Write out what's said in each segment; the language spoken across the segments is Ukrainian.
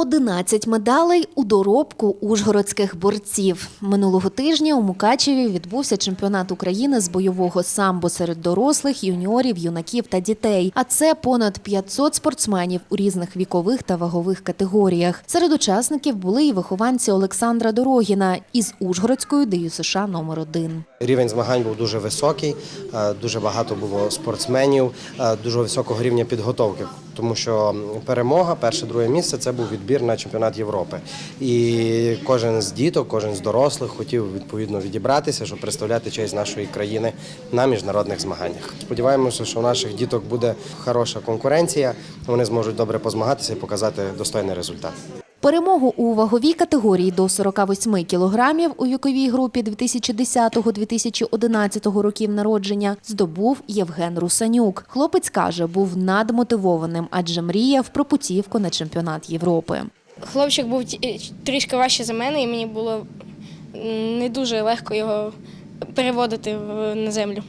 11 медалей у доробку ужгородських борців. Минулого тижня у Мукачеві відбувся чемпіонат України з бойового самбо серед дорослих, юніорів, юнаків та дітей. А це понад 500 спортсменів у різних вікових та вагових категоріях. Серед учасників були і вихованці Олександра Дорогіна із Ужгородської ДЮСШ номер 1 Рівень змагань був дуже високий, е, дуже багато було спортсменів, е, дуже високого рівня підготовки. Тому що перемога, перше, друге місце це був відбір на чемпіонат Європи. І кожен з діток, кожен з дорослих хотів відповідно відібратися, щоб представляти честь нашої країни на міжнародних змаганнях. Сподіваємося, що у наших діток буде хороша конкуренція. Вони зможуть добре позмагатися і показати достойний результат. Перемогу у ваговій категорії до 48 кілограмів у віковій групі 2010-2011 років народження здобув Євген Русанюк. Хлопець каже, був надмотивованим, адже мріяв про путівку на чемпіонат Європи. Хлопчик був трішки важче за мене, і мені було не дуже легко його переводити на землю.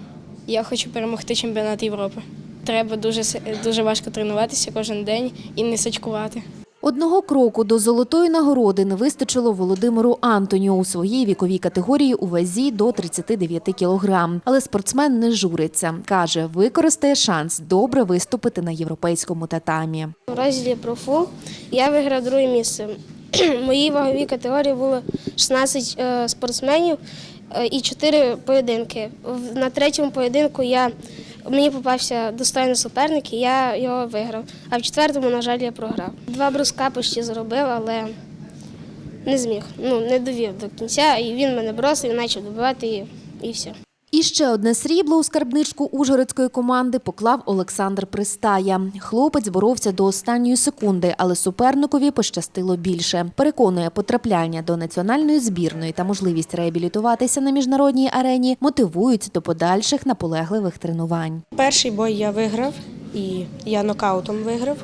Я хочу перемогти чемпіонат Європи. Треба дуже, дуже важко тренуватися кожен день і не сачкувати. Одного кроку до золотої нагороди не вистачило Володимиру Антонію у своїй віковій категорії у вазі до 39 кілограм. Але спортсмен не журиться. Каже, використає шанс добре виступити на європейському татамі. В розділі профу я виграв друге місце. В моїй ваговій категорії було 16 е, спортсменів е, і 4 поєдинки. На третьому поєдинку я, мені попався достойний суперник, і я його виграв. А в четвертому, на жаль, я програв. Два бруска почти зробив, але не зміг. Ну, не довів до кінця, і він мене бросив, почав добивати і, і все. Ще одне срібло у скарбничку ужгородської команди поклав Олександр Пристая. Хлопець боровся до останньої секунди, але суперникові пощастило більше. Переконує, потрапляння до національної збірної та можливість реабілітуватися на міжнародній арені мотивують до подальших наполегливих тренувань. Перший бой я виграв, і я нокаутом виграв,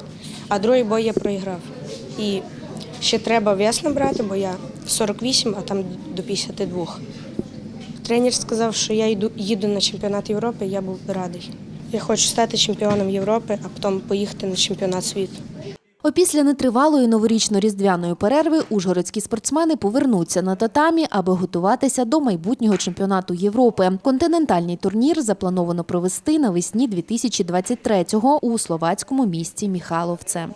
а другий бой я проіграв. І ще треба вес набрати, бо я 48, а там до 52. Тренер сказав, що я йду, їду на чемпіонат Європи, я був радий. Я хочу стати чемпіоном Європи, а потім поїхати на чемпіонат світу. Опісля нетривалої новорічно-різдвяної перерви ужгородські спортсмени повернуться на татамі, аби готуватися до майбутнього чемпіонату Європи. Континентальний турнір заплановано провести навесні 2023-го у словацькому місті Міхаловце.